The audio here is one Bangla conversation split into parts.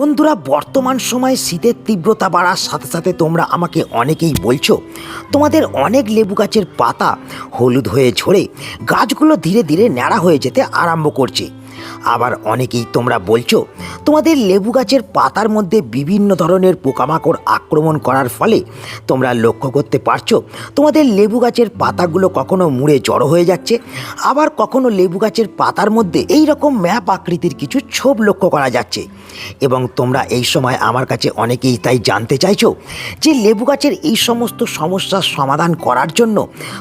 বন্ধুরা, বর্তমান সময়ে শীতের তীব্রতা বাড়ার সাথে সাথে তোমরা আমাকে অনেকেই বলছো, তোমাদের অনেক লেবু গাছের পাতা হলুদ হয়ে ঝরে গাছগুলো ধীরে ধীরে ন্যাড়া হয়ে যেতে আরম্ভ করছে। আবার অনেকেই তোমরা বলছো, তোমাদের লেবু গাছের পাতার মধ্যে বিভিন্ন ধরনের পোকামাকড় আক্রমণ করার ফলে তোমরা লক্ষ্য করতে পারছ, তোমাদের লেবু গাছের পাতাগুলো কখনো মুড়ে জড়ো হয়ে যাচ্ছে, আবার কখনো লেবু গাছের পাতার মধ্যে এই রকম ম্যাপ আকৃতির কিছু ছোপ লক্ষ্য করা যাচ্ছে। এবং তোমরা এই সময় আমার কাছে অনেকেই তাই জানতে চাইছো যে লেবু গাছের এই সমস্ত সমস্যার সমাধান করার জন্য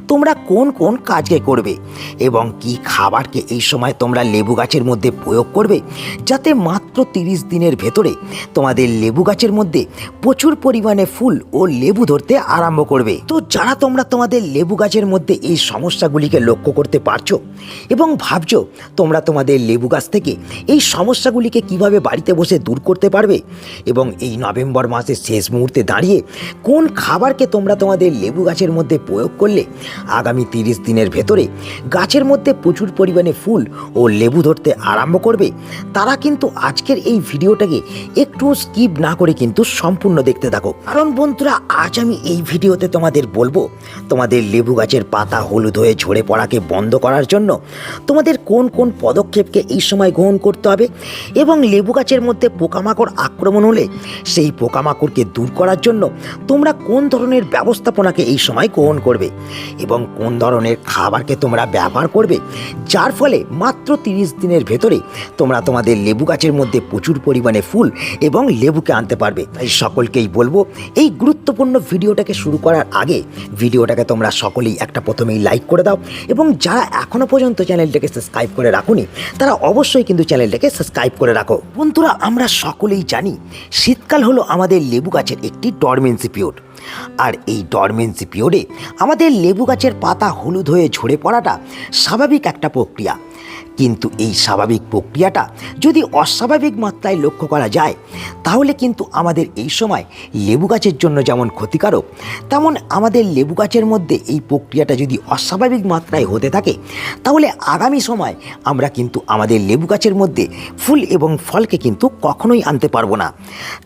তোমরা কোন কোন কাজকে করবে এবং কি খাবারকে এই সময় তোমরা লেবু গাছের মধ্যে প্রয়োগ করবে, যাতে মাত্র তিরিশ দিনের ভেতরে তোমাদের লেবু গাছের মধ্যে প্রচুর পরিমাণে ফুল ও লেবু ধরতে আরম্ভ করবে। তো যারা তোমরা তোমাদের লেবু গাছের মধ্যে এই সমস্যাগুলিকে লক্ষ্য করতে পারছ এবং ভাবছ তোমরা তোমাদের লেবু গাছ থেকে এই সমস্যাগুলিকে কীভাবে বাড়িতে বসে দূর করতে পারবে এবং এই নভেম্বর মাসের শেষ মুহূর্তে দাঁড়িয়ে কোন খাবারকে তোমরা তোমাদের লেবু গাছের মধ্যে প্রয়োগ করলে আগামী তিরিশ দিনের ভেতরে গাছের মধ্যে প্রচুর পরিমাণে ফুল ও লেবু ধরতে আরম্ভ করবে, তারা কিন্তু আজকের এই ভিডিওটাকে একটু স্কিপ না করে কিন্তু সম্পূর্ণ দেখতে থাকো। কারণ বন্ধুরা, আজ আমি এই ভিডিওতে তোমাদের বলব, তোমাদের লেবু গাছের পাতা হলুদ হয়ে ঝরে পড়াকে বন্ধ করার জন্য তোমাদের কোন কোন পদক্ষেপকে এই সময় গ্রহণ করতে হবে এবং লেবু গাছের মধ্যে পোকামাকড় আক্রমণ হলে সেই পোকামাকড়কে দূর করার জন্য তোমরা কোন ধরনের ব্যবস্থাপনাকে এই সময় গ্রহণ করবে এবং কোন ধরনের খাবারকে তোমরা ব্যবহার করবে, যার ফলে মাত্র তিরিশ দিনের ভেতরে, তোমরা তোমাদের লেবু গাছের মধ্যে প্রচুর পরিমাণে ফুল এবং লেবুকে আনতে পারবে। তাই সকলকেই বলব, এই গুরুত্বপূর্ণ ভিডিওটাকে শুরু করার আগে ভিডিওটাকে তোমরা সকলেই একটা প্রথমেই লাইক করে দাও এবং যারা এখনও পর্যন্ত চ্যানেলটাকে সাবস্ক্রাইব করে রাখুনি, তারা অবশ্যই কিন্তু চ্যানেলটাকে সাবস্ক্রাইব করে রাখো। বন্ধুরা, আমরা সকলেই জানি শীতকাল হলো আমাদের লেবু গাছের একটি ডরমেন্সি পিরিয়ড আর এই ডরমেন্সি পিরিয়ডে আমাদের লেবু গাছের পাতা হলুদ হয়ে ঝরে পড়াটা স্বাভাবিক একটা প্রক্রিয়া। কিন্তু এই স্বাভাবিক প্রক্রিয়াটা যদি অস্বাভাবিক মাত্রায় লক্ষ্য করা যায়, তাহলে কিন্তু আমাদের এই সময় লেবু গাছের জন্য যেমন ক্ষতিকারক, তেমন আমাদের লেবু গাছের মধ্যে এই প্রক্রিয়াটা যদি অস্বাভাবিক মাত্রায় হতে থাকে, তাহলে আগামী সময় আমরা কিন্তু আমাদের লেবু গাছের মধ্যে ফুল এবং ফলকে কিন্তু কখনোই আনতে পারব না।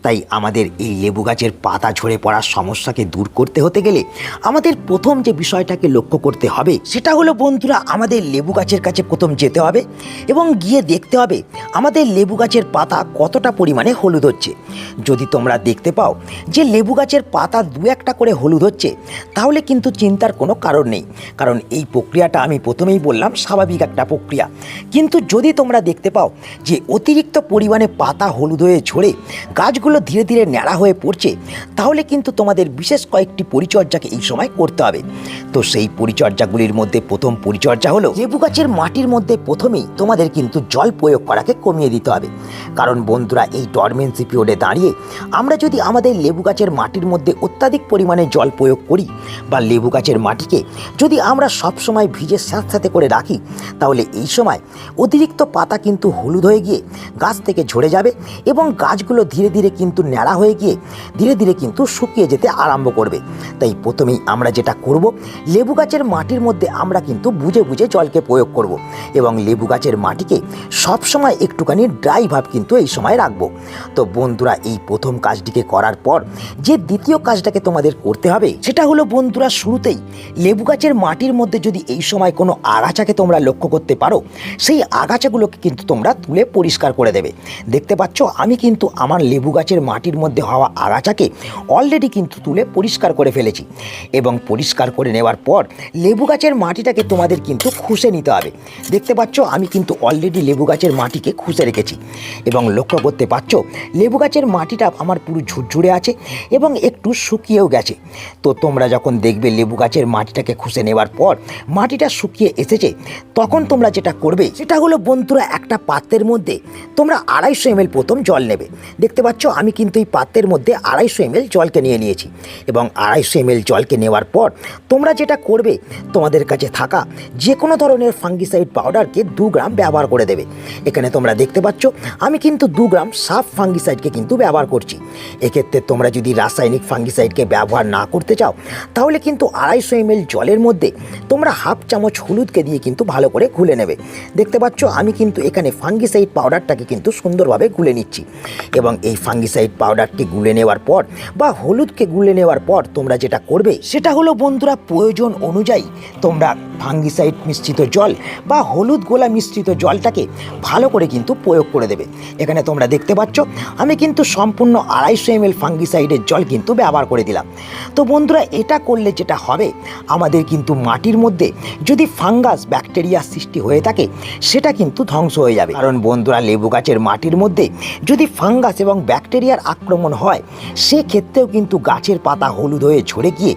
তাই আমাদের এই লেবু গাছের পাতা ঝরে পড়ার সমস্যাকে দূর করতে হতে গেলে আমাদের প্রথম যে বিষয়টাকে লক্ষ্য করতে হবে, সেটা হলো বন্ধুরা আমাদের লেবু গাছের কাছে প্রথম যেতে হবে এবং গিয়ে দেখতে হবে আমাদের লেবু গাছের পাতা কতটা পরিমাণে হলুদ হচ্ছে। যদি তোমরা দেখতে পাও যে লেবু গাছের পাতা দু একটা করে হলুদ হচ্ছে, তাহলে কিন্তু চিন্তার কোনো কারণ নেই। কারণ এই প্রক্রিয়াটা আমি প্রথমেই বললাম, স্বাভাবিক একটা প্রক্রিয়া। কিন্তু যদি তোমরা দেখতে পাও যে অতিরিক্ত পরিমাণে পাতা হলুদ হয়ে ঝরে, গাছগুলো ধীরে ধীরে ন্যাড়া হয়ে পড়ছে, তাহলে কিন্তু তোমাদের বিশেষ কয়েকটি পরিচর্যাকে এই সময় করতে হবে। তো সেই পরিচর্যাগুলির মধ্যে প্রথম পরিচর্যা হলো লেবু গাছের মাটির মধ্যে প্রথমেই তোমাদের কিন্তু জল প্রয়োগ করাকে কমিয়ে দিতে হবে। কারণ বন্ধুরা, এই ডরমেন্সি পিরিয়ডে দাঁড়িয়ে আমরা যদি আমাদের লেবু গাছের মাটির মধ্যে অত্যাধিক পরিমাণে জল প্রয়োগ করি বা লেবু গাছের মাটিকে যদি আমরা সব সময় ভিজে স্যাঁতস্যাঁতে করে রাখি, তাহলে এই সময় অতিরিক্ত পাতা কিন্তু হলুদ হয়ে গিয়ে গাছ থেকে ঝরে যাবে এবং গাছগুলো ধীরে ধীরে কিন্তু ন্যাড়া হয়ে গিয়ে ধীরে ধীরে কিন্তু শুকিয়ে যেতে আরম্ভ করবে। তাই প্রথমেই আমরা যেটা করব, লেবু গাছের মাটির মধ্যে আমরা কিন্তু বুঝে বুঝে জলকে প্রয়োগ করব এবং লেবু গাছের মাটিকে সবসময় একটুখানি ড্রাই ভাব কিন্তু এই সময় রাখব। তো বন্ধুরা, এই প্রথম কাজটিকে করার পর যে দ্বিতীয় কাজটাকে তোমাদের করতে হবে, সেটা হলো বন্ধুরা শুরুতেই লেবু গাছের মাটির মধ্যে যদি এই সময় কোনো আগাছাকে তোমরা লক্ষ্য করতে পারো, সেই আগাছাগুলোকে কিন্তু তোমরা তুলে পরিষ্কার করে দেবে। দেখতে পাচ্ছ, আমি কিন্তু আমার লেবু গাছের মাটির মধ্যে হওয়া আগাছাকে অলরেডি কিন্তু তুলে পরিষ্কার করে ফেলেছি। এবং পরিষ্কার করে নেওয়ার পর লেবু গাছের মাটিটাকে তোমাদের কিন্তু খুশে নিতে হবে। দেখতে পাচ্ছ আমি কিন্তু অলরেডি লেবু গাছের মাটিকে খুশে রেখেছি। এবং লক্ষ্য করতে পারছ, লেবু গাছের মাটিটা আমার পুরো ঝুরঝুরে আছে এবং একটু শুকিয়েও গেছে। তো তোমরা যখন দেখবে লেবু গাছের মাটিটাকে খুশে নেওয়ার পর মাটিটা শুকিয়ে এসেছে, তখন তোমরা যেটা করবে, সেটা হলো বন্ধুরা একটা পাত্রের মধ্যে তোমরা আড়াইশো এমএল প্রথম জল নেবে। দেখতে পাচ্ছ, আমি কিন্তু এই পাত্রের মধ্যে আড়াইশো এমএল জলকে নিয়ে নিয়েছি। এবং আড়াইশো এমএল জলকে নেওয়ার পর তোমরা যেটা করবে, তোমাদের কাছে থাকা যে কোনো ধরনের ফাঙ্গিসাইড পাউডারকে দু গ্রাম ব্যবহার করে দেবে। এখানে তোমরা দেখতে পাচ্ছ, আমি কিন্তু দু গ্রাম সাফ ফাঙ্গিসাইডকে কিন্তু ব্যবহার করছি। এক্ষেত্রে তোমরা যদি রাসায়নিক ফাঙ্গিসাইডকে ব্যবহার না করতে চাও, তাহলে কিন্তু আড়াইশো এম জলের মধ্যে তোমরা হাফ চামচ হলুদকে দিয়ে কিন্তু ভালো করে গুলে নেবে। দেখতে পাচ্ছ, আমি কিন্তু এখানে ফাঙ্গিসাইড পাউডারটাকে কিন্তু সুন্দরভাবে গুলে নিচ্ছি। এবং এই ফাঙ্গিসাইড পাউডারটি গুলে নেওয়ার পর বা হলুদকে গুলে নেওয়ার পর তোমরা যেটা করবে, সেটা হলো বন্ধুরা প্রয়োজন অনুযায়ী তোমরা ফাঙ্গিসাইড মিশ্রিত জল বা হলুদ গোলা মিশ্রিত জলটাকে ভালো করে কিন্তু প্রয়োগ করে দেবে। এখানে তোমরা দেখতে পাচ্ছ, আমি কিন্তু সম্পূর্ণ আড়াইশো এম এল ফাঙ্গিসাইডের জল কিন্তু ব্যবহার করে দিলাম। তো বন্ধুরা, এটা করলে যেটা হবে, আমাদের কিন্তু মাটির মধ্যে যদি ফাঙ্গাস ব্যাকটেরিয়া সৃষ্টি হয়ে থাকে, সেটা কিন্তু ধ্বংস হয়ে যাবে। কারণ বন্ধুরা, লেবু গাছের মাটির মধ্যে যদি ফাঙ্গাস এবং ব্যাকটেরিয়ার আক্রমণ হয়, সেক্ষেত্রেও কিন্তু গাছের পাতা হলুদ হয়ে ঝরে গিয়ে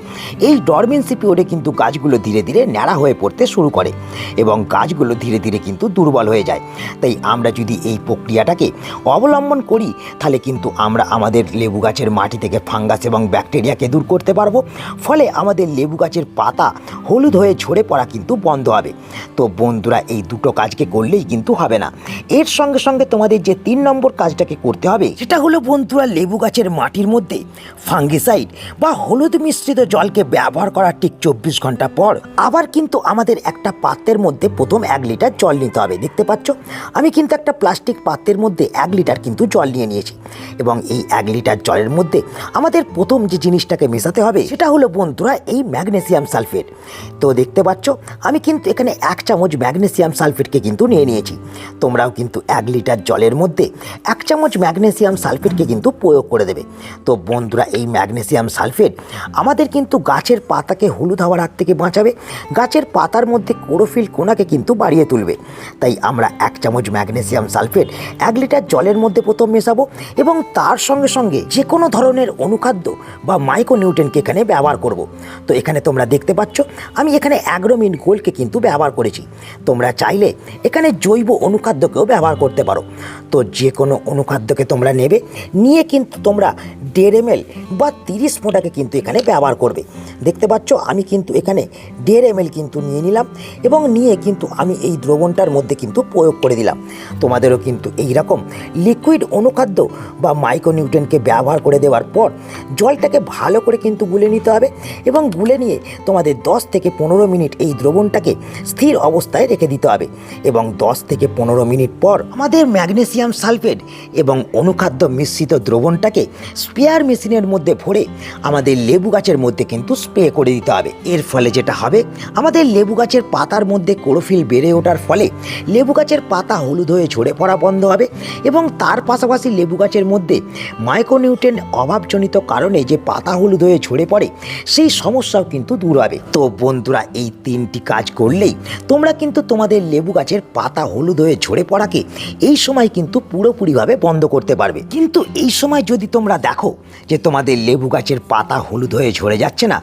এই ডরমেন্সি পিরিয়ডে কিন্তু গাছগুলো ধীরে ধীরে ন্যাড়া হয়ে পড়তে শুরু করে এবং গাছগুলো ধীরে ধীরে কিন্তু দুর্বল হয়ে যায়। তাই আমরা যদি এই প্রক্রিয়াটাকে অবলম্বন করি, তাহলে কিন্তু আমরা আমাদের লেবু গাছের মাটি থেকে ফাঙ্গাস এবং ব্যাকটেরিয়াকে দূর করতে পারব। ফলে আমাদের লেবু গাছের পাতা হলুদ হয়ে ঝরে পড়া কিন্তু বন্ধ হবে। তো বন্ধুরা, এই দুটো কাজকে করলেই কিন্তু হবে না। এর সঙ্গে সঙ্গে তোমাদের যে তিন নম্বর কাজটাকে করতে হবে, সেটা হলো বন্ধুরা, লেবু গাছের মাটির মধ্যে ফাঙ্গিসাইড বা হলুদ মিশ্রিত জলকে ব্যবহার করার ঠিক চব্বিশ ঘণ্টা পর আবার কিন্তু আমাদের একটা পাত্রের মধ্যে প্রথম এক লিটার জল নিতে হবে, দেখতে পাচ্ছ? আমি কিন্তু একটা প্লাস্টিক পাত্রের মধ্যে এক লিটার কিন্তু জল নিয়ে নিয়েছি এবং এই এক লিটার জলের মধ্যে আমাদের প্রথম যে জিনিসটাকে মেশাতে হবে সেটা হলো বন্ধুরা এই ম্যাগনেসিয়াম সালফেট। তো দেখতে পাচ্ছ, আমি কিন্তু এখানে এক চামচ ম্যাগনেসিয়াম সালফেটকে কিন্তু নিয়ে নিয়েছি। তোমরাও কিন্তু এক লিটার জলের মধ্যে এক চামচ ম্যাগনেসিয়াম সালফেটকে কিন্তু প্রয়োগ করে দেবে। তো বন্ধুরা, এই ম্যাগনেসিয়াম সালফেট আমাদের কিন্তু গাছের পাতাকে হলুদ হওয়ার হাত থেকে বাঁচাবে। গাছের পাতার মধ্যে ক্লোরোফিল কোনাকে কিন্তু বাড়িয়ে তুলবে। তাই আমরা এক চামচ ম্যাগনেসিয়াম সালফেট এক লিটার জলের মধ্যে প্রথম মেশাবো এবং তার সঙ্গে সঙ্গে যে কোনো ধরনের অনুখাদ্য বা মাইক্রোনিউট্রেনকে এখানে ব্যবহার করব। তো এখানে তোমরা দেখতে পাচ্ছ, আমি এখানে অ্যাগ্রোমিন গোল্ডকে কিন্তু ব্যবহার করেছি। তোমরা চাইলে এখানে জৈব অনুখাদ্যকেও ব্যবহার করতে পারো। তো যে কোনো অনুখাদ্যকে তোমরা নেবে, নিয়ে কিন্তু তোমরা দেড় এম বা তিরিশ ফোঁটাকে কিন্তু এখানে ব্যবহার করবে। দেখতে পাচ্ছ, আমি কিন্তু এখানে দেড় এম কিন্তু নিয়ে নিলাম এবং নিয়ে কিন্তু আমি এই দ্রবণটার মধ্যে কিন্তু প্রয়োগ করে দিলাম। তোমাদেরও কিন্তু এই রকম লিকুইড অনুখাদ্য বা মাইক্রোনিউট্রেনকে ব্যবহার করে দেওয়ার পর জলটাকে ভালো করে কিন্তু গুলে নিতে হবে এবং গুলে নিয়ে তোমাদের 10 থেকে পনেরো মিনিট এই দ্রবণটাকে স্থির অবস্থায় রেখে দিতে হবে এবং 10 থেকে পনেরো মিনিট পর আমাদের ম্যাগনেসিয়াম সালফেট এবং অনুখাদ্য মিশ্রিত দ্রবণটাকে স্পেয়ার মেশিনের মধ্যে ভরে আমাদের লেবু গাছের মধ্যে কিন্তু স্প্রে করে দিতে হবে। এর ফলে যেটা হবে, আমাদের লেবু গাছের পাতার মধ্যে ক্লোরোফিল বেড়ে ওঠার ফলে লেবু গাছের পাতা হলুদ হয়ে ঝরে পড়া বন্ধ হবে এবং তার পাশাপাশি লেবু গাছের মধ্যে মাইক্রোনিউট্রেন অভাবজনিত কারণে যে পাতা হলুদ হয়ে ঝরে পড়ে, সেই সমস্যাও কিন্তু দূর হবে। তো বন্ধুরা, এই তিনটি কাজ করলেই তোমরা কিন্তু তোমাদের লেবু গাছের পাতা হলুদ হয়ে ঝরে পড়াকে এই সময় কিন্তু পুরোপুরিভাবে বন্ধ করতে পারবে। কিন্তু এই সময় যদি তোমরা দেখো যে তোমাদের লেবু গাছের পাতা হলুদ হয়ে ঝরে যাচ্ছে না,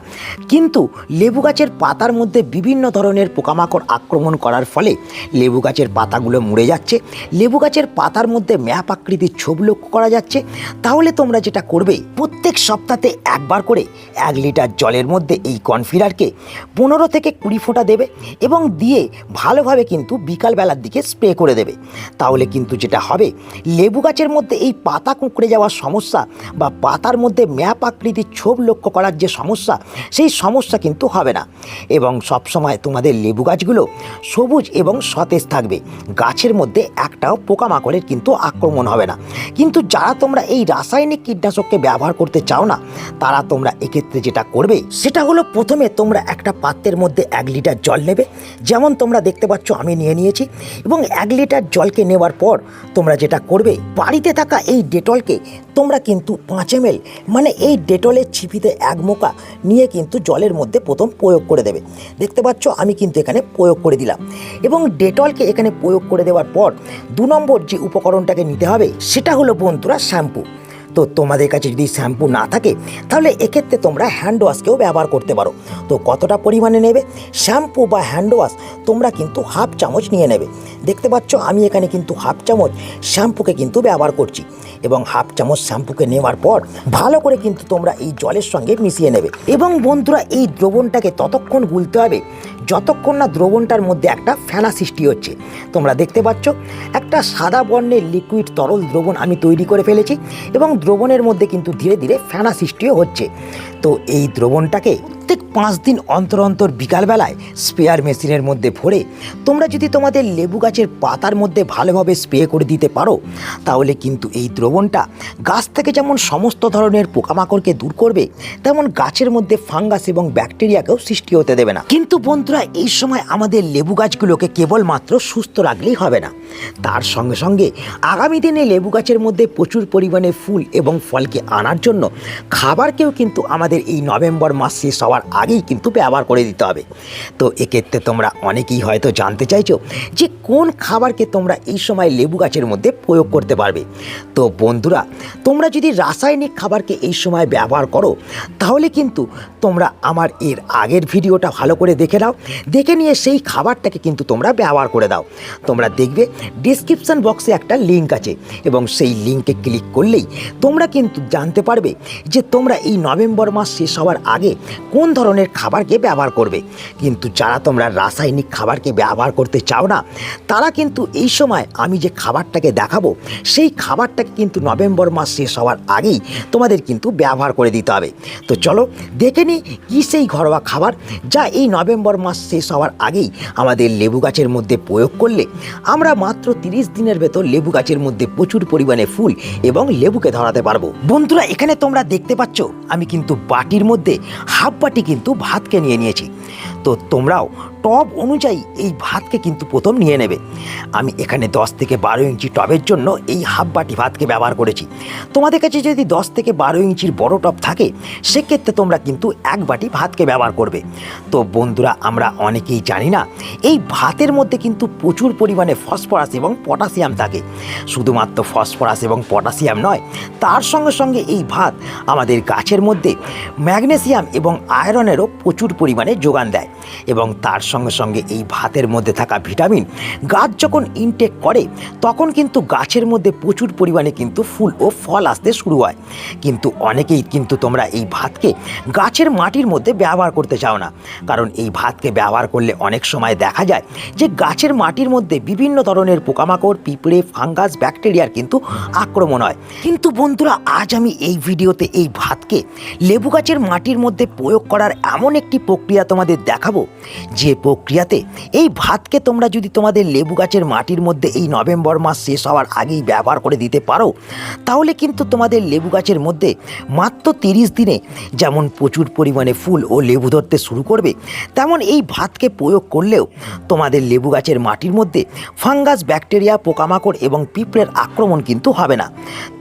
কিন্তু লেবু গাছের পাতার মধ্যে বিভিন্ন ধরনের পোকামাকড় আক্রমণ করার ফলে লেবু গাছের পাতাগুলো মরে যাচ্ছে। লেবু গাছের পাতার মধ্যে ম্যাপ আকৃতির ছোপ লক্ষ্য করা যাচ্ছে। তাহলে তোমরা যেটা করবে, প্রত্যেক সপ্তাহে একবার করে এক লিটার জলের মধ্যে এই কনফিডারকে পনেরো থেকে কুড়ি ফোঁটা দেবে এবং দিয়ে ভালোভাবে কিন্তু বিকালবেলার দিকে স্প্রে করে দেবে। তাহলে কিন্তু যেটা হবে, লেবু গাছের মধ্যে এই পাতা কুঁকড়ে যাওয়ার সমস্যা বা পাতার মধ্যে ম্যাপ আকৃতির ছোপ লক্ষ্য করার যে সমস্যা, সেই সমস্যা কিন্তু হবে না। এবং সবসময় তোমাদের লেবু গাছগুলো সবুজ এবং সতেজ থাকবে। গাছের মধ্যে একটাও পোকামাকড়ের কিন্তু আক্রমণ হবে না। কিন্তু যারা তোমরা এই রাসায়নিক কীটনাশককে ব্যবহার করতে চাও না, তারা তোমরা এক্ষেত্রে যেটা করবে, সেটা হলো প্রথমে তোমরা একটা পাত্রের মধ্যে এক লিটার জল নেবে। যেমন তোমরা দেখতে পাচ্ছ, আমি নিয়ে নিয়েছি। এবং এক লিটার জলকে নেওয়ার পর তোমরা যেটা করবে, বাড়িতে থাকা এই ডেটলকে তোমরা কিন্তু পাঁচ এম মানে এই ডেটলের ছিপিতে এক মোকা নিয়ে কিন্তু জলের মধ্যে প্রথম প্রয়োগ করে দেবে। দেখতে পাচ্ছ, আমি কিন্তু এখানে প্রয়োগ করে দিলাম। এবং ডেটলকে এখানে প্রয়োগ করে দেওয়ার পর দু নম্বর যে উপকরণটাকে নিতে হবে, সেটা হলো বন্ধুরা শ্যাম্পু। তো তোমাদের কাছে যদি শ্যাম্পু না থাকে, তাহলে এক্ষেত্রে তোমরা হ্যান্ড ওয়াশকেও ব্যবহার করতে পারো। তো কতটা পরিমাণে নেবে? শ্যাম্পু বা হ্যান্ড ওয়াশ তোমরা কিন্তু হাফ চামচ নিয়ে নেবে। দেখতে পাচ্ছ, আমি এখানে কিন্তু হাফ চামচ শ্যাম্পুকে কিন্তু ব্যবহার করছি এবং হাফ চামচ শ্যাম্পুকে নেওয়ার পর ভালো করে কিন্তু তোমরা এই জলের সঙ্গে মিশিয়ে নেবে। এবং বন্ধুরা, এই দ্রবণটাকে ততক্ষণ গুলতে হবে, যতক্ষণ না দ্রবণটার মধ্যে একটা ফেনা সৃষ্টি হচ্ছে। তোমরা দেখতে পাচ্ছ, একটা সাদা বর্ণের লিকুইড তরল দ্রবণ আমি তৈরি করে ফেলেছি এবং দ্রবণের মধ্যে কিন্তু ধীরে ধীরে ফেনা সৃষ্টিও হচ্ছে। তো এই দ্রবণটাকে প্রত্যেক পাঁচ দিন অন্তর অন্তর বিকালবেলায় স্প্রেয়ার মেশিনের মধ্যে ভরে তোমরা যদি তোমাদের লেবু গাছের পাতার মধ্যে ভালোভাবে স্প্রে করে দিতে পারো, তাহলে কিন্তু এই দ্রবণটা গাছ থেকে যেমন সমস্ত ধরনের পোকামাকড়কে দূর করবে, তেমন গাছের মধ্যে ফাঙ্গাস এবং ব্যাকটেরিয়াকেও সৃষ্টি হতে দেবে না। কিন্তু বন্ধুরা, এই সময় আমাদের লেবু গাছগুলোকে কেবলমাত্র সুস্থ রাখলেই হবে না। তার সঙ্গে সঙ্গে আগামী দিনে লেবু গাছের মধ্যে প্রচুর পরিমাণে ফুল এবং ফলকে আনার জন্য খাবারকেও কিন্তু আমাদের এই নভেম্বর মাস শেষ হওয়ার আগেই কিন্তু ব্যবহার করে দিতে হবে। তো এক্ষেত্রে তোমরা অনেকেই হয়তো জানতে চাইছো যে কোন খাবারকে তোমরা এই সময় লেবু গাছের মধ্যে প্রয়োগ করতে পারবে। তো বন্ধুরা, তোমরা যদি রাসায়নিক খাবারকে এই সময় ব্যবহার করো, তাহলে কিন্তু তোমরা আমার এর আগের ভিডিওটা ভালো করে দেখে নাও। দেখে নিয়ে সেই খাবারটাকে কিন্তু তোমরা ব্যবহার করে দাও। তোমরা দেখবে ডিসক্রিপশন বক্সে একটা লিঙ্ক আছে এবং সেই লিঙ্কে ক্লিক করলেই তোমরা কিন্তু জানতে পারবে যে তোমরা এই নভেম্বর মাস শেষ হওয়ার আগে কোন ধরনের খাবারকে ব্যবহার করবে। কিন্তু যারা তোমরা রাসায়নিক খাবারকে ব্যবহার করতে চাও না, তারা কিন্তু এই সময় আমি যে খাবারটাকে দেখাবো, সেই খাবারটাকে কিন্তু নভেম্বর মাস শেষ হওয়ার আগেই তোমাদের কিন্তু ব্যবহার করে দিতে হবে। তো চলো দেখে নিই কী সেই ঘরোয়া খাবার যা এই নভেম্বর মাস শেষ হওয়ার আগেই আমাদের লেবু গাছের মধ্যে প্রয়োগ করলে আমরা মাত্র তিরিশ দিনের ভেতর লেবু গাছের মধ্যে প্রচুর পরিমাণে ফুল এবং লেবুকে ধরাতে পারব। বন্ধুরা, এখানে তোমরা দেখতে পাচ্ছ, আমি কিন্তু বাটির মধ্যে হাফ বাটি কিন্তু ভাতকে নিয়ে নিয়েছি। তো তোমরাও টব অনুযায়ী এই ভাতকে কিন্তু প্রথম নিয়ে নেবে। আমি এখানে দশ থেকে বারো ইঞ্চি টবের জন্য এই হাফ বাটি ভাতকে ব্যবহার করেছি। তোমাদের কাছে যদি দশ থেকে বারো ইঞ্চির বড় টব থাকে, সেক্ষেত্রে তোমরা কিন্তু এক বাটি ভাতকে ব্যবহার করবে। তো বন্ধুরা, আমরা অনেকেই জানি না, এই ভাতের মধ্যে কিন্তু প্রচুর পরিমাণে ফসফরাস এবং পটাশিয়াম থাকে। শুধুমাত্র ফসফরাস এবং পটাশিয়াম নয়, তার সঙ্গে সঙ্গে এই ভাত আমাদের গাছের মধ্যে ম্যাগনেসিয়াম এবং আয়রনেরও প্রচুর পরিমাণে যোগান দেয়। এবং তার সঙ্গে সঙ্গে এই ভাতের মধ্যে থাকা ভিটামিন গাছ যখন ইনটেক করে, তখন কিন্তু গাছের মধ্যে প্রচুর পরিমাণে কিন্তু ফুল ও ফল আসতে শুরু হয়। কিন্তু অনেকেই কিন্তু তোমরা এই ভাতকে গাছের মাটির মধ্যে ব্যবহার করতে চাও না। কারণ এই ভাতকে ব্যবহার করলে অনেক সময় দেখা যায় যে গাছের মাটির মধ্যে বিভিন্ন ধরনের পোকামাকড়, পিঁপড়ে, ফাঙ্গাস, ব্যাকটেরিয়ার কিন্তু আক্রমণ হয়। কিন্তু বন্ধুরা, আজ আমি এই ভিডিওতে এই ভাতকে লেবু গাছের মাটির মধ্যে প্রয়োগ করার এমন একটি প্রক্রিয়া তোমাদের দেখাবো, যে প্রক্রিয়াতে, এই ভাতকে তোমরা যদি তোমাদের লেবু গাছের মাটির মধ্যে এই নভেম্বর মাস শেষ হওয়ার আগেই ব্যবহার করে দিতে পারো, তাহলে কিন্তু তোমাদের লেবু গাছের মধ্যে মাত্র তিরিশ দিনে যেমন প্রচুর পরিমাণে ফুল ও লেবু ধরতে শুরু করবে, তেমন এই ভাতকে প্রয়োগ করলেও তোমাদের লেবু গাছের মাটির মধ্যে ফাঙ্গাস, ব্যাকটেরিয়া, পোকামাকড় এবং পিঁপড়ের আক্রমণ কিন্তু হবে না।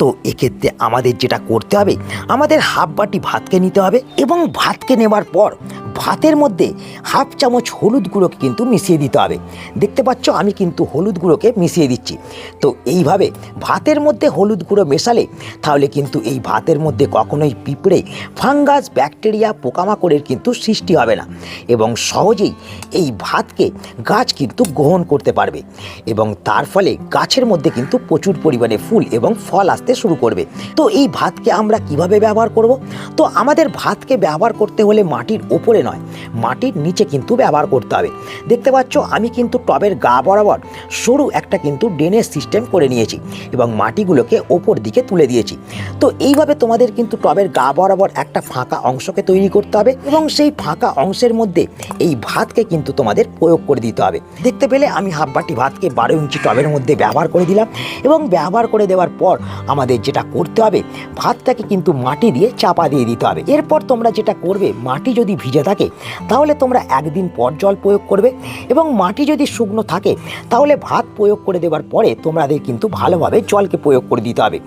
তো এক্ষেত্রে আমাদের যেটা করতে হবে, আমাদের হাফ বাটি ভাতকে নিতে হবে এবং ভাতকে নেবার পর ভাতের মধ্যে হাফ চামচ হলুদ গুঁড়োকে কিন্তু মিশিয়ে দিতে হবে। দেখতে পাচ্ছ, আমি কিন্তু হলুদ গুঁড়োকে মিশিয়ে দিচ্ছি। তো এইভাবে ভাতের মধ্যে হলুদ গুঁড়ো মেশালে তাহলে কিন্তু এই ভাতের মধ্যে কখনোই পিঁপড়ে, ফাঙ্গাস, ব্যাকটেরিয়া, পোকামাকড়ের কিন্তু সৃষ্টি হবে না এবং সহজেই এই ভাতকে গাছ কিন্তু গ্রহণ করতে পারবে এবং তার ফলে গাছের মধ্যে কিন্তু প্রচুর পরিমাণে ফুল এবং ফল আসতে শুরু করবে। তো এই ভাতকে আমরা কীভাবে ব্যবহার করব? তো আমাদের ভাতকে ব্যবহার করতে হলে মাটির ওপরে নয়, মাটির নিচে কিন্তু ব্যবহার করতে হবে। দেখতে পাচ্ছ, আমি কিন্তু টবের গা বরাবর সরু একটা কিন্তু ড্রেনেজ সিস্টেম করে নিয়েছি এবং মাটিগুলোকে ওপর দিকে তুলে দিয়েছি। তো এইভাবে তোমাদের কিন্তু টবের গা বরাবর একটা ফাঁকা অংশকে তৈরি করতে হবে এবং সেই ফাঁকা অংশের মধ্যে এই ভাতকে কিন্তু তোমাদের প্রয়োগ করে দিতে হবে। দেখতে পেলে আমি হাফ বাটি ভাতকে বারো ইঞ্চি টবের মধ্যে ব্যবহার করে দিলাম এবং ব্যবহার করে দেওয়ার পর আমাদের যেটা করতে হবে, ভাতটাকে কিন্তু মাটি দিয়ে চাপা দিয়ে দিতে হবে। এরপর তোমরা যেটা করবে, মাটি যদি ভিজে থাকে, তাহলে তোমরা একদিন পর জল প্রয়োগ করবে এবং মাটি যদি শুকনো থাকে, তাহলে ভাত প্রয়োগ করে দেওয়ার পরে তোমাদের কিন্তু ভালোভাবে জলকে প্রয়োগ করে দিতে হবে।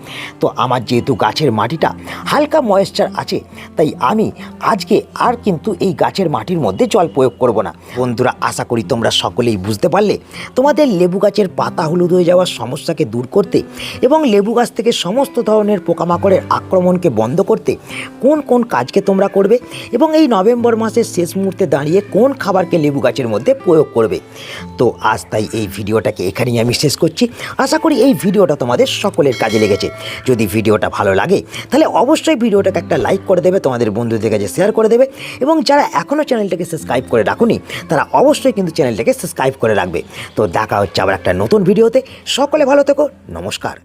তো আমার যেহেতু গাছের মাটিটা হালকা ময়েশ্চার আছে, তাই আমি আজকে আর কিন্তু এই গাছের মাটির মধ্যে জল প্রয়োগ করব না। বন্ধুরা, আশা করি তোমরা সকলেই বুঝতে পারলে, তোমাদের লেবু গাছের পাতা হলুদ হয়ে যাওয়ার সমস্যাকে দূর করতে এবং লেবু গাছ থেকে সমস্ত ধরনের পোকামাকড়ের আক্রমণকে বন্ধ করতে কোন কোন কাজকে তোমরা করবে এবং এই নভেম্বর মাসের শেষ মুহূর্তে দাঁড়িয়ে কোন খাবারকে লেবু গাছের মধ্যে প্রয়োগ করবে? তো আজ তাই এই ভিডিওটাকে এখানেই আমি শেষ করছি। আশা করি এই ভিডিওটা তোমাদের সকলের কাজে লেগেছে। যদি ভিডিওটা ভালো লাগে, তাহলে অবশ্যই ভিডিওটাকে একটা লাইক করে দেবে, তোমাদের বন্ধুদের কাছে শেয়ার করে দেবে এবং যারা এখনও চ্যানেলটাকে সাবস্ক্রাইব করে রাখুনি, তারা অবশ্যই কিন্তু চ্যানেলটাকে সাবস্ক্রাইব করে রাখবে। তো দেখা হচ্ছে আবার একটা নতুন ভিডিওতে। সকলে ভালো থেকো, নমস্কার।